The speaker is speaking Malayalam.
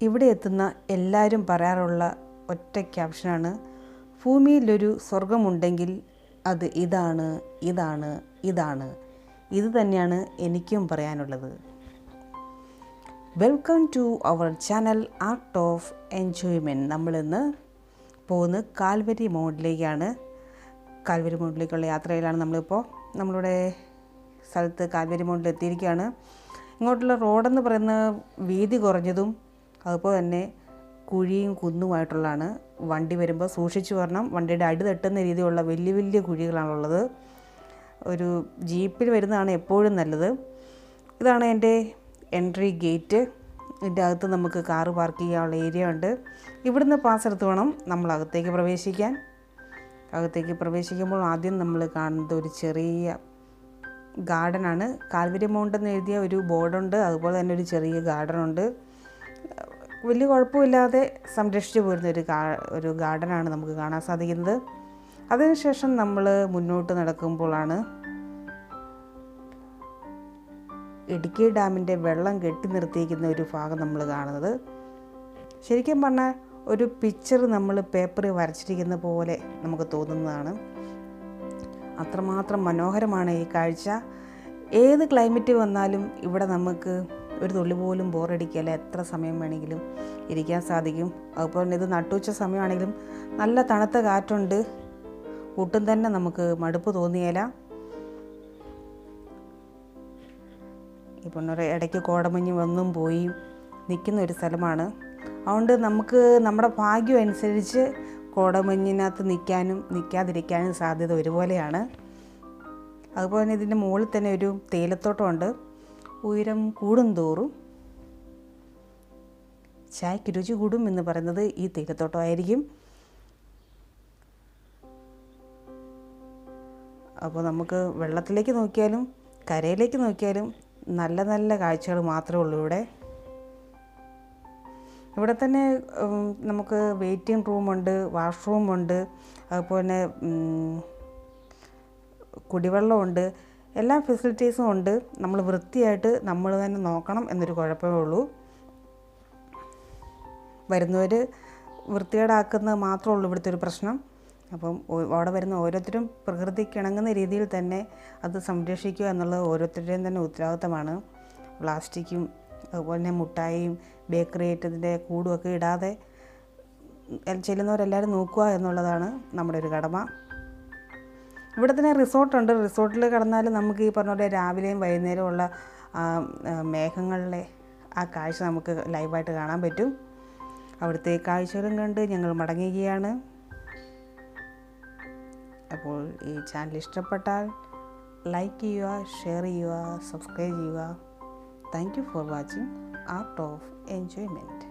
ഇവിടെ എത്തുന്ന എല്ലാവരും പറയാറുള്ള ഒറ്റ ക്യാപ്ഷനാണ് ഭൂമിയിലൊരു സ്വർഗമുണ്ടെങ്കിൽ അത് ഇതാണ് ഇതാണ് ഇതാണ്. ഇത് തന്നെയാണ് എനിക്കും പറയാനുള്ളത്. Welcome to our channel art of enjoyment നമ്മളിന്ന് പോകുന്ന കാൽവരി മോഡിലേക്കാണ്. കാൽവരി മോഡിലേക്കുള്ള യാത്രയിലാണ് നമ്മളിപ്പോൾ. നമ്മളുടെ സ്ഥലത്ത് കാൽവരി മോഡിൽ എത്തിയിരിക്കുകയാണ് ഇങ്ങോട്ടുള്ള റോഡെന്ന് പറയുന്ന വീതി കുറഞ്ഞതും അതുപോലെ തന്നെ കുഴിയും കുന്നുമായിട്ടുള്ളതാണ്. വണ്ടി വരുമ്പോൾ സൂക്ഷിച്ചു വരണം. വണ്ടിയുടെ അടി തട്ടുന്ന രീതിയിലുള്ള വലിയ വലിയ കുഴികളാണുള്ളത്. ഒരു ജീപ്പിൽ വരുന്നതാണ് എപ്പോഴും നല്ലത്. ഇതാണ് എന്റെ എൻട്രി ഗേറ്റ്. ഇതിന്റെ അകത്ത് നമുക്ക് കാറ് പാർക്ക് ചെയ്യാനുള്ള ഏരിയ ഉണ്ട്. ഇവിടുന്ന് പാസ് എടുത്ത് വേണം നമ്മൾ അകത്തേക്ക് പ്രവേശിക്കാൻ. അകത്തേക്ക് പ്രവേശിക്കുമ്പോൾ ആദ്യം നമ്മൾ കാണുന്നത് ഒരു ചെറിയ ഗാർഡനാണ്. കാൽവരി മൗണ്ട് എന്ന് എഴുതിയ ഒരു ബോർഡുണ്ട്. അതുപോലെ തന്നെ ഒരു ചെറിയ ഗാർഡനുണ്ട്. വലിയ കുഴപ്പമില്ലാതെ സംരക്ഷിച്ചു പോരുന്ന ഒരു ഗാ ഒരു ഗാർഡനാണ് നമുക്ക് കാണാൻ സാധിക്കുന്നത്. അതിനുശേഷം നമ്മൾ മുന്നോട്ട് നടക്കുമ്പോഴാണ് ഇടുക്കി ഡാമിന്റെ വെള്ളം കെട്ടി നിർത്തിയിരിക്കുന്ന ഒരു ഭാഗം നമ്മൾ കാണുന്നത്. ശരിക്കും പറഞ്ഞാൽ ഒരു പിക്ചർ നമ്മൾ പേപ്പറിൽ വരച്ചിരിക്കുന്ന പോലെ നമുക്ക് തോന്നുന്നതാണ്. അത്രമാത്രം മനോഹരമാണ് ഈ കാഴ്ച. ഏത് ക്ലൈമറ്റ് വന്നാലും ഇവിടെ നമുക്ക് ഒരു തുള്ളി പോലും ബോറടിക്കില്ല എത്ര സമയം വേണമെങ്കിലും ഇരിക്കാൻ സാധിക്കും. അതുപോലെ തന്നെ ഇത് നട്ടുച്ച സമയമാണെങ്കിലും നല്ല തണുത്ത കാറ്റുണ്ട്. ഒട്ടും തന്നെ നമുക്ക് മടുപ്പ് തോന്നിയേല. ഇപ്പം ഇടയ്ക്ക് കോടമഞ്ഞ് വന്നും പോയി നിൽക്കുന്ന ഒരു സ്ഥലമാണ്. അതുകൊണ്ട് നമുക്ക് നമ്മുടെ ഭാഗ്യം അനുസരിച്ച് കോടമഞ്ഞിനകത്ത് നിൽക്കാനും നിൽക്കാതിരിക്കാനും സാധ്യത ഒരുപോലെയാണ്. അതുപോലെ തന്നെ ഇതിന്റെ മുകളിൽ തന്നെ ഒരു തേയിലത്തോട്ടമുണ്ട്. ഉയരം കൂടും തോറും ചായക്ക് രുചി കൂടും എന്ന് പറയുന്നത് ഈ തേയിലത്തോട്ടമായിരിക്കും. അപ്പോൾ നമുക്ക് വെള്ളത്തിലേക്ക് നോക്കിയാലും കരയിലേക്ക് നോക്കിയാലും നല്ല നല്ല കാഴ്ചകൾ മാത്രമേ ഉള്ളൂ ഇവിടെ. ഇവിടെ തന്നെ നമുക്ക് വെയിറ്റിംഗ് റൂമുണ്ട് വാഷ്റൂമുണ്ട് അതുപോലെ കുടിവെള്ളമുണ്ട്. എല്ലാ ഫെസിലിറ്റീസും ഉണ്ട്. നമ്മൾ വൃത്തിയായിട്ട് നമ്മൾ തന്നെ നോക്കണം എന്നൊരു കുഴപ്പമേ ഉള്ളൂ. വരുന്നവർ വൃത്തികേടാക്കുന്നത് മാത്രമേ ഉള്ളൂ ഇവിടുത്തെ ഒരു പ്രശ്നം. അപ്പം അവിടെ വരുന്ന ഓരോരുത്തരും പ്രകൃതിക്ക് ഇണങ്ങുന്ന രീതിയിൽ തന്നെ അത് സംരക്ഷിക്കുക എന്നുള്ളത് ഓരോരുത്തരുടെയും തന്നെ ഉത്തരവാദിത്തമാണ്. പ്ലാസ്റ്റിക്കും അതുപോലെ തന്നെ മുട്ടായിയും ബേക്കറി ഐറ്റത്തിന്റെ കൂടുമൊക്കെ ഇടാതെ ചെല്ലുന്നവരെല്ലാവരും നോക്കുക എന്നുള്ളതാണ് നമ്മുടെ ഒരു കടമ. ഇവിടെ തന്നെ റിസോർട്ടുണ്ട് റിസോർട്ടിൽ കിടന്നാൽ നമുക്ക് ഈ പറഞ്ഞ പോലെ രാവിലെയും വൈകുന്നേരവും ഉള്ള മേഘങ്ങളിലെ ആ കാഴ്ച നമുക്ക് ലൈവായിട്ട് കാണാൻ പറ്റും. അവിടുത്തെ കാഴ്ചകളും കണ്ട് ഞങ്ങൾ മടങ്ങുകയാണ്. അപ്പോൾ ഈ ചാനൽ ഇഷ്ടപ്പെട്ടാൽ ലൈക്ക് ചെയ്യുക ഷെയർ ചെയ്യുക സബ്സ്ക്രൈബ് ചെയ്യുക. Thank you for watching art of enjoyment